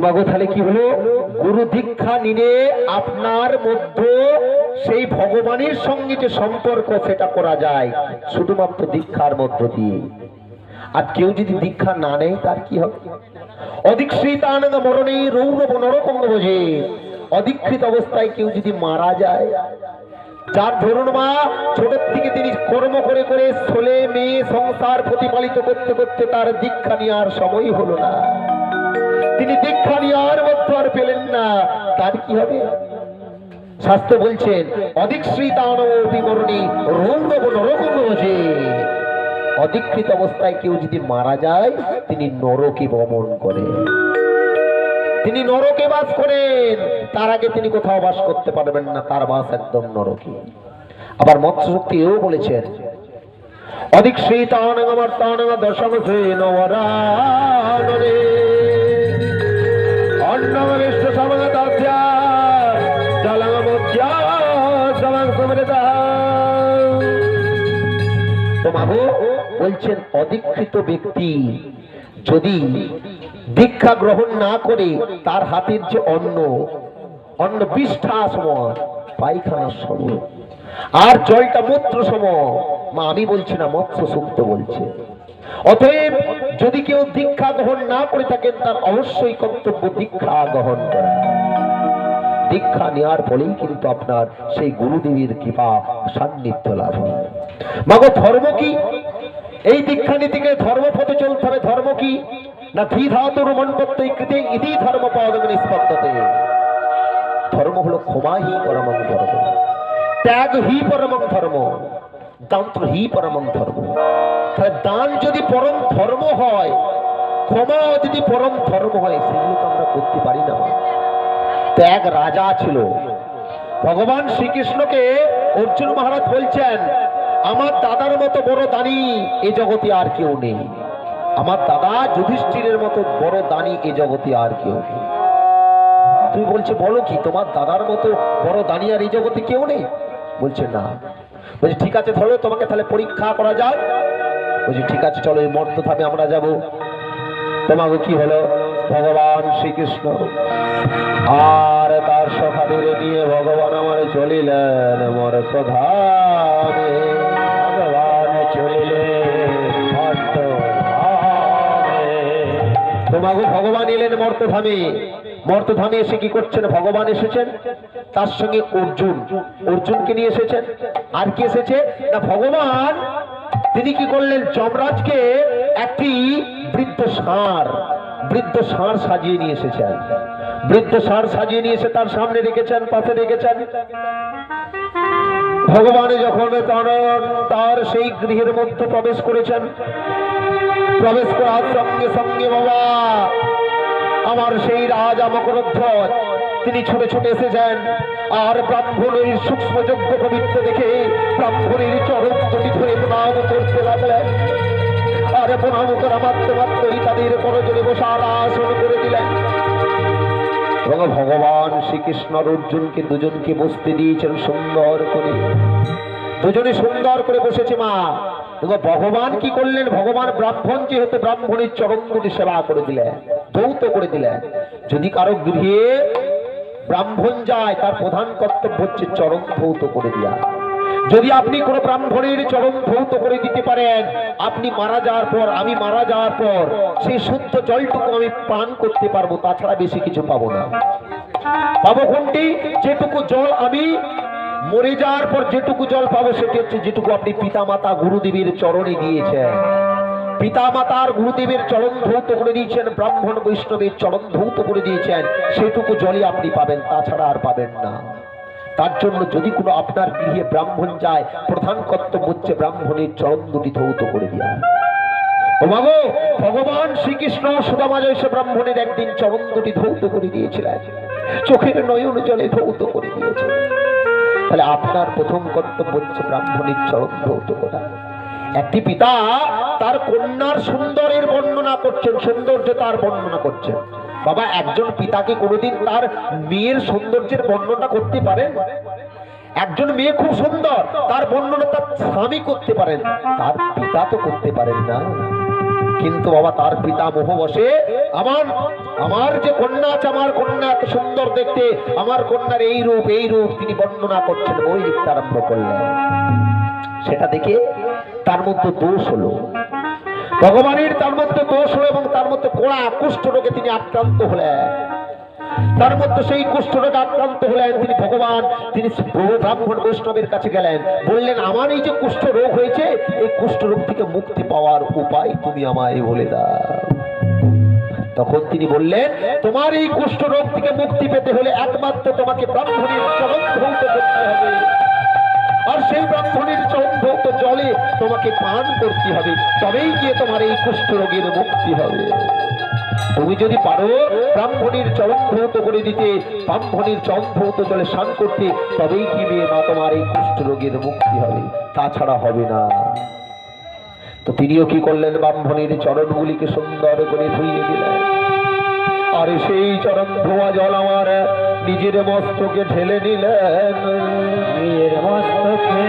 তোমাকে তাহলে কি হলো? গুরু দীক্ষা নিলে আপনার মধ্যে সেই ভগবানের সঙ্গে যে সম্পর্ক সেটা করা যায়, শুধুমাত্র দীক্ষার মধ্য দিয়ে। আর কেউ যদি দীক্ষা না নেয়, তার কি হবে? অদীক্ষিত আনন্দ মরণে রৌরব নরকম বোঝে। অধিকৃত অবস্থায় কেউ যদি মারা যায়, যার ধরুন মা, ছোটের থেকে তিনি কর্ম করে করে ছেলে মেয়ে সংসার প্রতিপালিত করতে করতে তার দীক্ষা নেওয়ার সময় হলো না। তিনি দীক্ষা নেওয়ার মধ্যে আর পেলেন না। তার কি হবে? শাস্ত্র বলছেন অদীক্ষিতানবিমরণী রৌরব নরকম বোঝে অদীক্ষিত অবস্থায় কেউ যদি মারা যায়, তিনি নরকে গমন করে তিনি নরকে বাস করেন। তার আগে তিনি কোথাও বাস করতে পারবেন না, তার বাস একদম নরকে। আবার মৎস্য শক্তি এও বলেছেন, অধিক শীতানগমর তানগ আমার সেন বরানরে অন্নবিষ্ট সমগ বলছেন, অদীক্ষিত ব্যক্তি যদি দীক্ষা গ্রহণ না করে তার হাতের যে অন্ন অন্ন বিষ্ঠা সময় পায়খানার সময়, আর জলটা মূত্র সম মা আমি বলছি না, মৎস্য সুক্ত বলছে। অতএব যদি কেউ দীক্ষা গ্রহণ না করে থাকেন, তার অবশ্যই কর্তব্য দীক্ষা গ্রহণ করা। দীক্ষা নেওয়ার ফলেই কিন্তু আপনার সেই গুরুদেবীর কৃপা, সান্নিধ্য লাভ মাগো, ধর্ম কি? এই দীক্ষা নীতিকে ধর্ম পথে চলতে হবে, ধর্ম কি? না ধী ধাতুর মনপত্য কৃতে ইতি ধর্ম পদ নিষ্পত্ততে। ধর্ম হলো ক্ষমাহি পরমং ধর্ম। ত্যাগ হি পরমং ধর্ম। তন্ত্র হি পরমং ধর্ম। দান যদি পরম ধর্ম হয়, ক্ষমা যদি পরম ধর্ম হয়, সেগুলো তো আমরা করতে পারি না। তো এক রাজা ছিল। ভগবান শ্রীকৃষ্ণকে অর্জুন মহারাজ বলছেন, আমার দাদার মতো বড় দানি এ জগতে আর কেউ নেই। আমার দাদা যুধিষ্ঠিরের মতো বড় দানি এ জগতে আর কেউ নেই। তুমি বলছে, বলো কি, তোমার দাদার মতো বড় দানি আর এই জগতে কেউ নেই? বলছে, না। বলছে, ঠিক আছে, ধরো, তোমাকে তাহলে পরীক্ষা করা যায় বলছি ঠিক আছে, চলো, এই মর্ত মর্তধামে আমরা যাব। তোমাকে কি হলো? ভগবান শ্রীকৃষ্ণ। আর তার সখাদের নিয়ে ভগবান আমার চলিলেন, মর প্রধানে। ভগবান চলিলেন তোমাকে ভগবান এলেন মর্ত মর্তধামে। মর্তধামে এসে কি করছেন? ভগবান এসেছেন? তার সঙ্গে অর্জুন। অর্জুনকে নিয়ে এসেছেন? আর কি এসেছে? না, ভগবান তিনি কি করলেন? যমরাজকে একটি বৃদ্ধ ষাঁড় বৃদ্ধ ষাঁড় সাজিয়ে নিয়ে এসেছেন। বৃদ্ধ ষাঁড় সাজিয়ে নিয়ে এসে তার সামনে রেখেছেন, পাশে রেখেছেন। ভগবান যখন তার তার সেই গৃহের মধ্যে প্রবেশ করেছেন, প্রবেশ করার সঙ্গে সঙ্গে বাবা, আমার সেই রাজা মকরধ্বজ তিনি ছুটে ছুটে এসে যান আর ব্রাহ্মণের সূক্ষ্ম যোগ্য পবিত্র দেখে ব্রাহ্মণের চরম দুটি ধরে প্রণাম করতে লাগলেন। আর প্রণাম করা মাত্র মাত্রই তাদের করজনে বসার আসন করে দিলেন। এবং ভগবান শ্রীকৃষ্ণ অর্জুনকে দুজনকে বসতে দিয়েছেন সুন্দর করে। দুজনে সুন্দর করে বসেছে মা। ভগবান কি করলেন? ভগবান ব্রাহ্মণ যেহেতু ব্রাহ্মণের চরণ সেবা করে দিলেন দৌত করে দিলেন। যদি কারও গৃহে ব্রাহ্মণ যায়, তার প্রধান কর্তব্য হচ্ছে চরম ভৌত করে দেওয়া যদি আপনি কোন ব্রাহ্মণের চরম ভৌত করে দিতে পারেন, আপনি মারা যাওয়ার পর, আমি মারা যাওয়ার পর, সেই শুদ্ধ জলটুকু আমি পান করতে পারব, তাছাড়া বেশি কিছু পাবো না। পাবো কোনটি? যেটুকু জল আমি মরে যাওয়ার পর যেটুকু জল পাবো, সেটি হচ্ছে যেটুকু আপনি পিতা মাতা গুরুদেবীর চরণে দিয়েছেন। পিতা মাতার গুরুদেবের চরণ ধৌত করে দিয়েছেন, ব্রাহ্মণ বৈষ্ণবের চরণ ধৌত করে দিয়েছেন, সেটুকু জলই আপনি পাবেন, তাছাড়া আর পাবেন না। তার জন্য যদি কোনো আপনার গৃহে ব্রাহ্মণ যায়, প্রধান কর্তব্য হচ্ছে ব্রাহ্মণের চরণ দুটি ধৌত করে দেওয়া মাগো ভগবান শ্রীকৃষ্ণ সুদামাজ এসে ব্রাহ্মণের একদিন চরণ দুটি ধৌত করে দিয়েছিলেন। চোখের নয়ন জলে ধৌত করে দিয়েছে তাহলে আপনার প্রথম কর্তব্য হচ্ছে ব্রাহ্মণের চরণ ধৌত করা। একটি পিতা তার কন্যার সুন্দরের বর্ণনা করছেন, সৌন্দর্য তার বর্ণনা করছেন। বাবা, একজন পিতাকে কোনোদিন তার মেয়ের সৌন্দর্যের বর্ণনা করতে পারেন? একজন মেয়ে খুব সুন্দর, তার বর্ণনা তার স্বামী করতে পারেন, তার পিতা তো করতে পারেন না। কিন্তু বাবা, তার পিতা মোহ বসে আমার আমার যে কন্যা আছে, আমার কন্যা এত সুন্দর দেখতে, আমার কন্যার এই রূপ এই রূপ তিনি বর্ণনা করছেন, বই লিখতে আরম্ভ করলেন। সেটা দেখে তার মধ্যে দোষ হলো। ভগবানের তার মধ্যে দোষ হলো এবং তার মধ্যে কোড়া কুষ্ঠ রোগে তিনি আক্রান্ত হলেন। তার মধ্যে সেই কুষ্ঠ রোগে আক্রান্ত হলেন তিনি ভগবান, তিনি ব্রাহ্মণ বৈষ্ণবের কাছে গেলেন। বললেন, আমার এই যে কুষ্ঠ রোগ হয়েছে, এই কুষ্ঠ রোগ থেকে মুক্তি পাওয়ার উপায় তুমি আমায় বলে দাও। তখন তিনি বললেন, তোমার এই কুষ্ঠ রোগ থেকে মুক্তি পেতে হলে একমাত্র তোমাকে ব্রাহ্মণের চরণ ধৌত করতে হবে। আর সেই ব্রাহ্মণের জলে তোমাকে পান করতে হবে, তবেই গিয়ে তোমার এই কুষ্ঠ রোগের মুক্তি হবে। তুমি যদি পারো, ব্রাহ্মণের চরণভৌত করে দিতে, ব্রাহ্মণের চরণভৌত জলে স্নান করতে, তবেই কি মেয়ে মা তোমার এই কুষ্ঠ রোগের মুক্তি হবে তাছাড়া হবে না। তো তিনিও কি করলেন? ব্রাহ্মণের চরণগুলিকে সুন্দর করে ধুইয়ে দিলেন। আর সেই চরণ ধোয়া জল আমার নিজের মস্তকে ঢেলে নিলেন। নিজের মস্তকে